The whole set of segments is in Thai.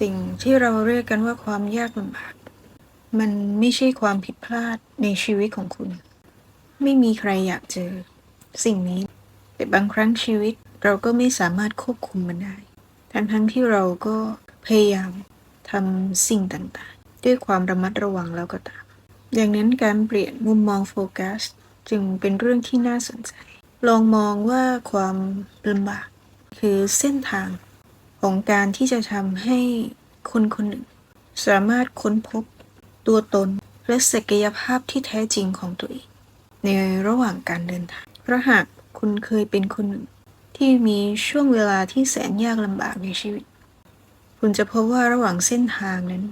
สิ่งที่เราเรียกกันว่าความยากลำบาก มันไม่ใช่ความผิดพลาดในชีวิตของคุณ ไม่มีใครอยากเจอ สิ่งนี้ แต่บางครั้งชีวิตเราก็ไม่สามารถควบคุมมันได้ ทั้งทั้งที่เราก็พยายามทำสิ่งต่างๆ ด้วยความระมัดระวังแล้วก็ตาม ดังนั้นการเปลี่ยนมุมมองโฟกัส จึงเป็นเรื่องที่น่าสนใจ ลองมองว่าความลำบากคือเส้นทาง ของการที่จะทำให้คนคนหนึ่ง สามารถค้นพบตัวตนและศักยภาพที่แท้จริงของตัวเอง ในระหว่างการเดินทางเพราะหากคุณเคยเป็นคนหนึ่ง ที่มีช่วงเวลาที่แสนยากลำบากในชีวิต คุณจะพบว่าระหว่างเส้นทางนั้น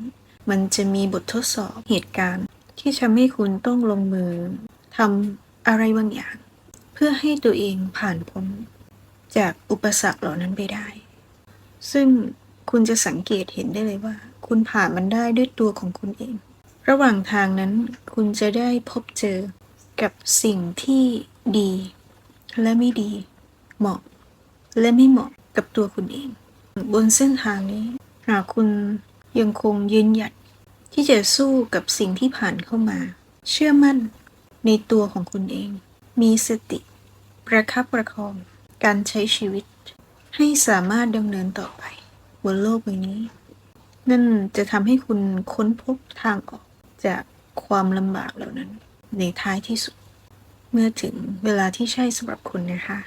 มันจะมีบททดสอบเหตุการณ์ ที่ทำให้คุณต้องลงมือทำอะไรบางอย่าง เพื่อให้ตัวเองผ่านพ้นจากอุปสรรคเหล่านั้นไปได้ ซึ่งคุณจะสังเกตเห็นได้เลยว่า คุณผ่านมันได้ด้วยตัวของคุณเอง ระหว่างทางนั้นคุณจะได้พบเจอกับสิ่งที่ดี และไม่ดี เหมาะ และไม่เหมาะกับตัวคุณเอง บนเส้นทางนี้ หากคุณยังคงยืนหยัดที่จะสู้กับสิ่งที่ผ่านเข้ามา เชื่อมั่นในตัวของคุณเอง มีสติ ประคับประคอง การใช้ชีวิต ให้สามารถดำเนินต่อไป บนโลกใบนี้ นั่นจะทำให้คุณค้นพบทางออกจากความลำบากเหล่านั้น ในท้ายที่สุด เมื่อถึงเวลาที่ใช่สำหรับคุณนะคะ